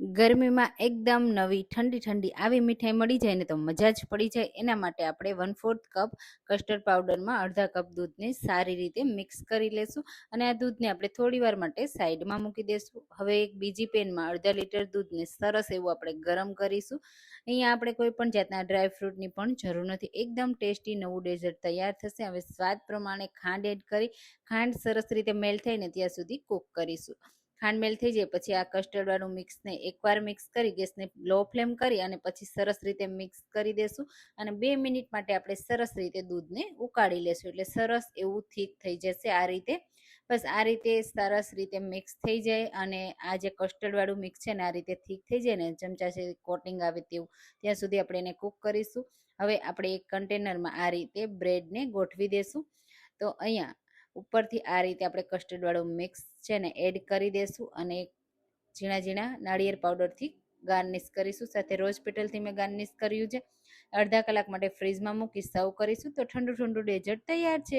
ગરમીમાં એકદમ નવી, ઠંડી ઠંડી આવી મીઠાઈ મળી જાય ને તો મજા જ પડી જાય. એના માટે આપણે વન ફોર્થ કપ કસ્ટર્ડ પાવડરમાં અડધા કપ દૂધને સારી રીતે મિક્સ કરી લેશું અને આ દૂધને આપણે થોડી વાર માટે સાઈડમાં મૂકી દેશું. હવે એક બીજી પેનમાં અડધા લીટર દૂધને સરસ એવું આપણે ગરમ કરીશું. અહીંયા આપણે કોઈ પણ જાતના ડ્રાય ફ્રૂટની પણ જરૂર નથી. એકદમ ટેસ્ટી નવું ડેઝર્ટ તૈયાર થશે. હવે સ્વાદ પ્રમાણે ખાંડ એડ કરી, ખાંડ સરસ રીતે મેલ્ટ થાય ને ત્યાં સુધી કૂક કરીશું. ખાંડ મેલ થઈ જાય, પછી આ કસ્ટર્ડવાળું મિક્સને એકવાર મિક્સ કરી ગેસને લો ફ્લેમ કરી અને પછી સરસ રીતે મિક્સ કરી દેશું અને બે મિનિટ માટે આપણે સરસ રીતે દૂધને ઉકાળી લેશું. એટલે સરસ એવું થીક થઈ જશે આ રીતે. બસ આ રીતે સરસ રીતે મિક્સ થઈ જાય અને આ જે કસ્ટર્ડવાળું મિક્સ છે ને આ રીતે થીક થઈ જાય ને, ચમચા છે કોટિંગ આવે તેવું, ત્યાં સુધી આપણે એને કૂક કરીશું. હવે આપણે એક કન્ટેનરમાં આ રીતે બ્રેડને ગોઠવી દેશું. તો અહીંયા ઉપરથી આ રીતે આપણે કસ્ટર્ડવાળું મિક્સ છે ને એડ કરી દેશું અને ઝીણા ઝીણા નાળિયેર પાવડરથી ગાર્નિશ કરીશું. સાથે રોજ પેટલથી મેં ગાર્નિશ કર્યું છે. અડધા કલાક માટે ફ્રીજમાં મૂકી સર્વ કરીશું. તો ઠંડુ ઠંડુ ડેઝર્ટ તૈયાર છે.